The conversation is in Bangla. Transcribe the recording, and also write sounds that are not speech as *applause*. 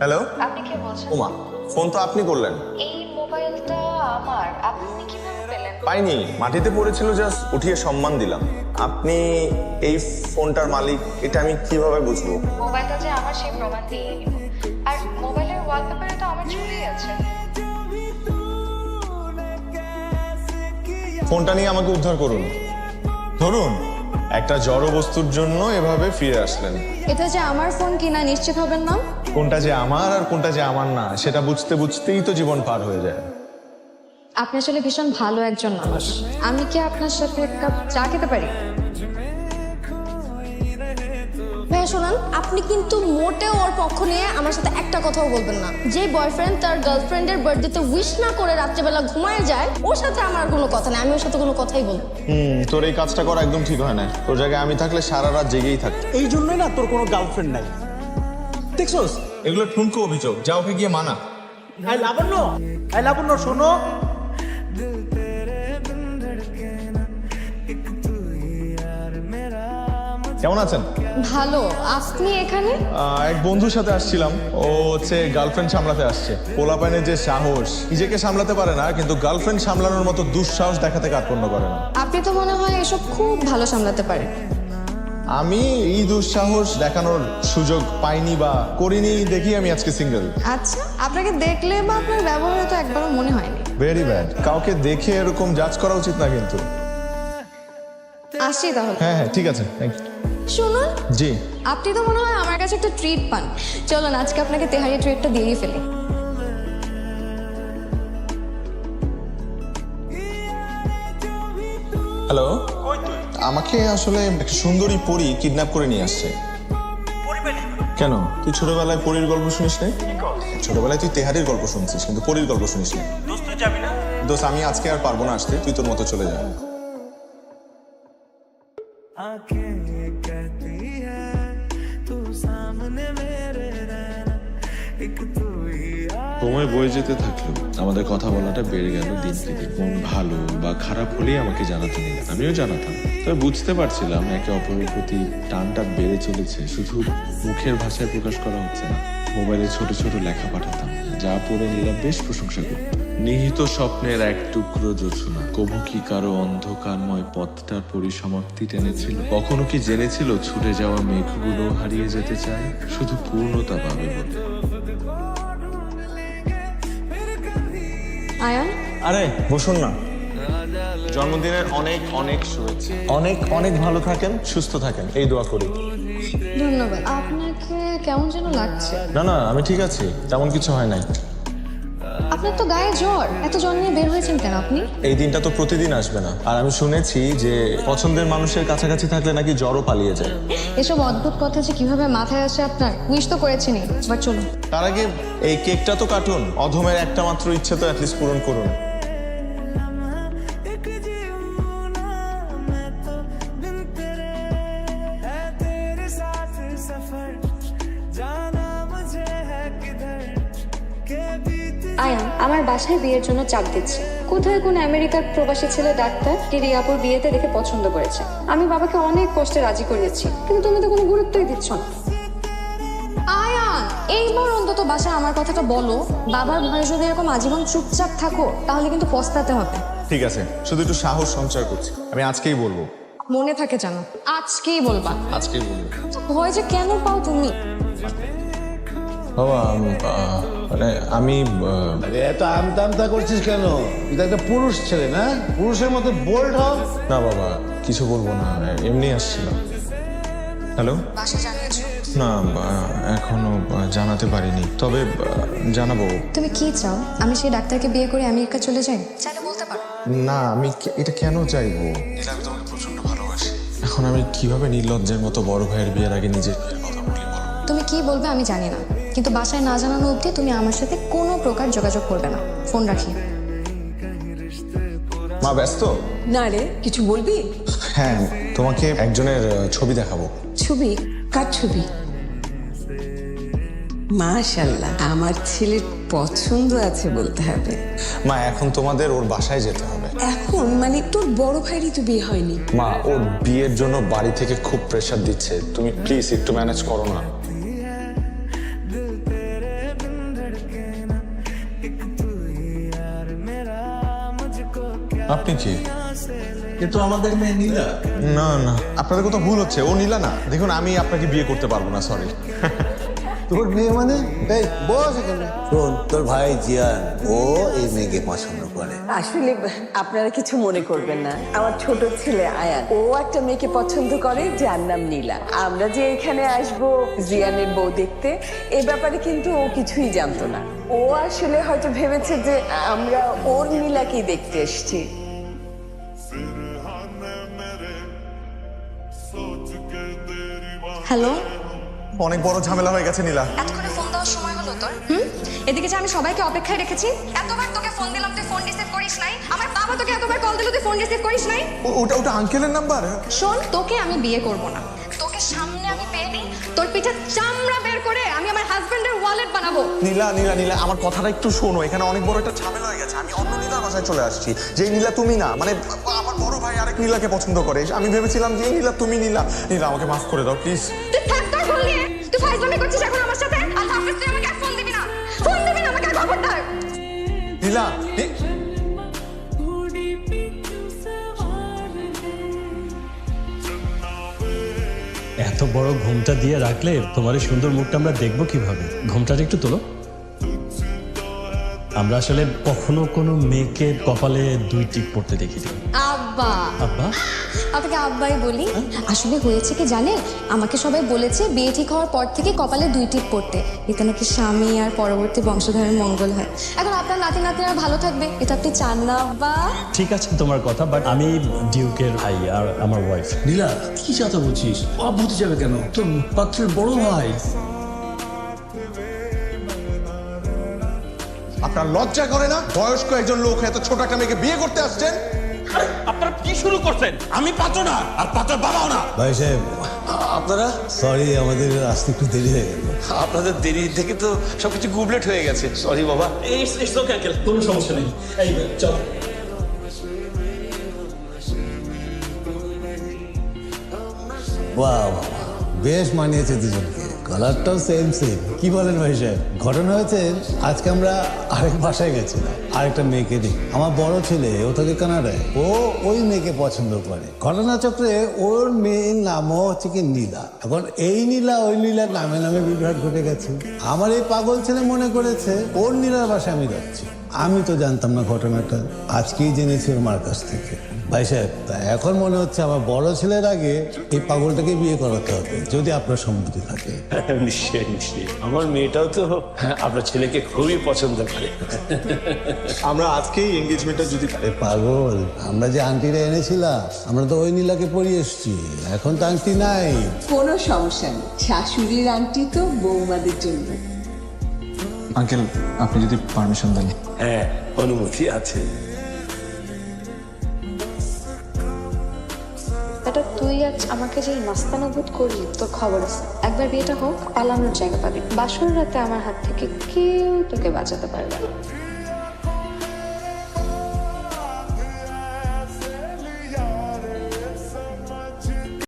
হ্যালো আপনি কে বলছেন? ওমা ফোন তো আপনি করলেন। এই মোবাইলটা আমার। আপনি কীভাবে পেলেন? পাইনি মাটিতে পড়েছিল জাস্ট উঠিয়ে সম্মান দিলাম। আপনি এই ফোনটার মালিক এটা আমি কীভাবে বুঝব? মোবাইলটা যে আমার সেই প্রমাণ দিয়ে আর মোবাইলের ওয়ালপেপারে তো আমার ছবি আছে। ফোনটা নিয়ে আমাকে উদ্ধার করুন। ধরুন একটা জড় বস্তুর জন্য এভাবে ফিরে আসলেন। এটা যে আমার ফোন কিনা নিশ্চিত হবেন না? কোনটা যে আমার আর কোনটা যে আমার না সেটা বুঝতে বুঝতেই তো জীবন পার হয়ে যায়। আপনি আসলে ভীষণ ভালো একজন মানুষ। আমি কি আপনার সাথে এক কাপ চা খেতে পারি? ভাইয়া শোনান আপনি কিন্তু মোটেও ওর পক্ষ নিয়ে আমার সাথে একটা কথাও বলবেন না। যে বয়ফ্রেন্ড তার গার্লফ্রেন্ডের বার্থডেতে উইশ না করে রাত্রেবেলা ঘুমায় যায় ওর সাথে আমার কোনো কথা নেই। আমি ওর সাথে কোনো কথাই বলব। হুম তোর এই কাজটা করা একদম ঠিক হয় না তোর জায়গায় আমি থাকলে সারা রাত জেগেই থাকতো এই জন্যই না তোর কোনো গার্লফ্রেন্ড নাই। দেখছোস? এগুলো ঠুনকো অভিযোগ যা ওকে গিয়ে মানা। আই লাবণ্য আই লাবণ্য শোনো। কেমন আছেন? ভালো। আপনি এখানে? আহ, এক বন্ধুর সাথে আসছিলাম। ও হচ্ছে গার্লফ্রেন্ড সামলাতে আসছে। পোলাপাইনের যে সাহস নিজেকে সামলাতে পারে না কিন্তু গার্লফ্রেন্ড সামলানোর মতো দুঃসাহস দেখাতে কার্পণ্য করে না। আপনি তো মনে হয় এসব খুব ভালো সামলাতে পারেন। আমি এই দুঃসাহস দেখানোর সুযোগ পাইনি বা করিনি দেখি আমি আজকে সিঙ্গেল আচ্ছা আপনাকে দেখলে বা আপনার ব্যবহারে তো একবারও মনে হয়নি। ভেরি ব্যাড কাউকে দেখে এরকম জাজ করা উচিত না কিন্তু। আসছি তাহলে। হ্যাঁ হ্যাঁ ঠিক আছে থ্যাংক ইউ শুনুন জি। আপনি তো মনে হয় আমার কাছে একটা ট্রিট পান। চলুন আজকে আপনাকে তেহারি ট্রিটটা দিয়েই ফেলি। হ্যালো আমাকে আসলে একটা সুন্দরী পরী কিডন্যাপ করে নিয়ে আসছে। কেন? তুই ছোটবেলায় পরীর গল্প শুনিস নাই? ছোটবেলায় তুই তেহারির গল্প শুনছিস কিন্তু পরীর গল্প শুনিস না? দোস্ত আমি আজকে আর পারব না আসতে তুই তোর মতো চলে যা। সময় বয়ে যেতে থাকল। আমাদের কথা বলাটা বেড়ে গেল দিন দিন মন ভালো বা খারাপ হলেই আমাকে জানাতে নিল আমিও জানাতাম। তবে বুঝতে পারছিলাম একে অপরের প্রতি টানটা বেড়ে চলেছে। শুধু মুখের ভাষায় প্রকাশ করা হচ্ছে না, মোবাইলে ছোট ছোট লেখা পাঠাতাম, যা পড়ে নিলাম বেশ প্রশংসা করত নিহিত স্বপ্নের এক টুকরো জোছনা কবু কি কারও অন্ধকারময় পথটার পরিসমাপ্তি টেনেছিল? কখনো কি জেনেছিল ছুটে যাওয়া মেঘগুলো হারিয়ে যেতে চায়? শুধু পূর্ণতা পাবে বলে। আয়ান? আরে বসুন না। জন্মদিনের অনেক অনেক শুভেচ্ছা। অনেক অনেক ভালো থাকেন সুস্থ থাকেন। এই দোয়া করি। ধন্যবাদ। আপনাকে কেমন যেন লাগছে। না না আমি ঠিক আছি। তেমন কিছু হয় নাই। আপনার তো গায়ে জ্বর। এত জ্বর নিয়ে বের হয়েছেন কেন আপনি? এই দিনটা তো প্রতিদিন আসবে না। আর আমি শুনেছি যে পছন্দের মানুষের কাছাকাছি থাকলে নাকি জ্বরও পালিয়ে যায়। এসব অদ্ভুত কথা যে কীভাবে মাথায় আসে আপনার উইশ তো করেছেনই। বাট চলুন। তার আগে এই কেকটা তো কাটুন। অধমের একটা মাত্র ইচ্ছে তো অ্যাটলিস্ট পূরণ করুন। আয়ান আমার বাসায় বিয়ের জন্য চাপ দিচ্ছে। কোথায় কোন আমেরিকার প্রবাসী ছেলে ডাক্তার রিয়াপুর বিয়েতে দেখে পছন্দ করেছে? আমি বাবাকে অনেক কষ্টে রাজি করিয়েছি কিন্তু তুমি তো কোনো গুরুত্বই দিচ্ছ না। আয়ান এইবার অন্তত বাসায় আমার কথাটা বলো। বাবার ভয়ে যদি এরকম আজীবন চুপচাপ থাকো তাহলে কিন্তু পস্তাতে হবে। ঠিক আছে শুধু একটু সাহস সঞ্চয় করছি। আমি আজকেই বলব। মনে থাকে জানো আজকেই বলবা। আজকেই বলব। ভয় যে কেন পাও তুমি? বাবা মানে আমি আরে এত আমতা আমতা করছিস কেন? তুই তো একটা পুরুষ ছেলে না? পুরুষের মতো বোল্ড হ না বাবা কিছু বলব না এমনি আসছিলাম। হ্যালো না এখনও জানাতে পারিনি। তবে জানাব। তুমি কি চাও? আমি সেই ডাক্তারকে বিয়ে করে আমেরিকা চলে যাই? চাইলে বলতে পারো। না আমি এটা কেন চাইব? আমি তোমাকে প্রচণ্ড ভালোবাসি। এখন আমি কীভাবে নির্লজ্জের মতো বড় ভাইয়ের বিয়ের আগে নিজের কথা বলি? তুমি কি বলবে আমি জানি না। কিন্তু বাসায় না জানানো অবধি তুমি আমার সাথে কোনো প্রকার যোগাযোগ করবে না। ফোন রাখি মা ব্যস্ত? না রে কিছু বলবি? হ্যাঁ তোমাকে একজনের ছবি দেখাবো। ছবি? কার ছবি? মাশাল্লাহ আমার ছেলের পছন্দ আছে বলতে হবে। মা এখন তোমাদের ওর বাসায় যেতে হবে। এখন? মানে তোর বড় ভাইরই তো বিয়ে হয়নি। মা ওর বিয়ের জন্য বাড়ি থেকে খুব প্রেশার দিচ্ছে। তুমি প্লিজ একটু ম্যানেজ করো না। আপনি কে? কিন্তু আমাদের মেয়ে নীলা। না না। আপনাদের কথা ভুল হচ্ছে। ও নীলা না। দেখুন, আমি আপনাকে বিয়ে করতে পারব না সরি *laughs* তোর মেয়ে মানে? এই বস এখানে। শোন তোর ভাই জিয়ান ও এই মেয়েকে পছন্দ করে। আসলে আপনারা কিছু মনে করবেন না। আমার ছোট ছেলে আয়ান ও একটা মেয়েকে পছন্দ করে যার নাম নীলা। আমরা যে এখানে আসব জিয়ানের বউ দেখতে এ ব্যাপারে কিন্তু ও কিছুই জানতো না। ও আসলে হয়তো ভেবেছে যে আমরা ওর নীলাকেই দেখতে এসেছি। হ্যালো অনেক বড় ঝামেলা হয়ে গেছে নীলা। এতক্ষণে ফোন দেওয়ার সময় হলো তোর? হুম? এদিকে যে আমি সবাইকে অপেক্ষায় রেখেছি। এতবার তোকে ফোন দিলাম তুই ফোন রিসিভ করিস নাই। আমার বাবা তোকে এতবার কল দিল তুই ফোন রিসিভ করিস নাই? ওটা ওটা আঙ্কেলের নাম্বার শোন তোকে আমি বিয়ে করব না। তোকে সামনে আমি পেয়ে দিই তোর পিঠে চামড়া বের করে আমি আমার হাজবেন্ডের ওয়ালেট বানাবো। নীলা নীলা নীলা আমার কথাটা একটু শোনো। এখানে অনেক বড় একটা ঝামেলা হয়ে গেছে। আমি অন্য নীলার বাসায় চলে আসছি। যে নীলা তুমি না মানে আমার বড় ভাই আরেক নীলাকে পছন্দ করে। আমি ভেবেছিলাম যে নীলা তুমি নীলা। নীলা আমাকে মাফ করে দাও প্লিজ তুই থাক তোর নিয়ে। তুই ফাইজলামি করছিস এখন আমার সাথে? আর হাফেজ তুই আমাকে ফোন দিবি না। ফোন দিবি না আমাকে আর খবরদার নীলা এত বড় ঘুমটা দিয়ে রাখলে তোমার এই সুন্দর মুখটা আমরা দেখব কীভাবে? ঘুমটা একটু তোলো। আমরা আসলে কখনো কোনো মেয়েকে কপালে দুই টিপ পড়তে দেখিনি। আব্বা। আব্বা? আপনাকে আব্বাই বলি। আসলে হয়েছে কি জানেন আমাকে সবাই বলেছে বিয়ে ঠিক হওয়ার পর থেকে কপালে দুই টিপ পড়তে। এতে নাকি স্বামী আর পরবর্তী বংশধরের মঙ্গল হয়। এখন আপনার নাতি নাতিরা ভালো থাকবে এটা আপনি চান না আব্বা? ঠিক আছে তোমার কথা বাট আমি ডিউকের ভাই আর আমার ওয়াইফ নীলা কি চাতা বলছিস অব হতে যাবে কেন? তোর পাত্রের বড় ভাই। আপনার লজ্জা করে না? বয়স্ক একজন লোক এত ছোট একটা মেয়েকে বিয়ে করতে আসছেন? আপনারা কি শুরু করছেন? আমি পাত্র না আর পাত্রের বাবাও না। ভাই সাহেব আপনারা? সরি আমাদের আসতে একটু দেরি হয়ে গেল। আপনাদের দেরি থেকে তো সবকিছু গুবলেট হয়ে গেছে। সরি বাবা। কোনো সমস্যা নেই। এই চল। বাহ, বেশ মানিয়েছে দুজনকে। কালারটাও সেম সেম কি বলেন ভাই সাহেব? ঘটনা হয়েছে, আজকে আমরা আরেক বাসায় গেছিলাম আরেকটা মেয়েকে দিই আমার বড় ছেলে, ও থাকে কানাডায়। ও ওই মেয়েকে পছন্দ করে। ঘটনাচক্রে ওর মেয়ের নামও হচ্ছে কি নীলা। এখন এই নীলা, ওই নীলার নামে নামে বিভ্রাট ঘটে গেছে। আমার এই পাগল ছেলে মনে করেছে, ওর নীলার বাসায় আমি যাচ্ছি। আমি তো জানতাম না ঘটনাটা। আজকেই জেনেছি ওর মার কাছ থেকে। ভাই সাহেব এখন মনে হচ্ছে আমার বড় ছেলের আগে এই পাগলটাকে বিয়ে করাতে হবে যদি আপনার সম্মতি থাকে। *laughs* নিশ্চয়ই নিশ্চয়ই। আমার মেয়েটাও তো আপনার ছেলেকে খুবই পছন্দ করে। আমরা আজকেই এঙ্গেজমেন্টটা যদি পাগল আমরা যে আন্টিরা এনেছিলাম আমরা তো ওই নীলাকে পরিয়ে এসছি। এখন তো আন্টি নাই। কোনো সমস্যা নেই। শাশুড়ির আন্টি তো বৌমাদের জন্য। আঙ্কেল আপনি যদি পারমিশন দেন। হ্যাঁ অনুমতি আছে। এটা তুই আজ আমাকে যে মাস্তানা বোধ করলি তোর খবর আছে। একবার বিয়েটা হোক পালানোর জায়গা পাবি। বাসর রাতে আমার হাত থেকে কেউ তোকে বাঁচাতে পারবে না।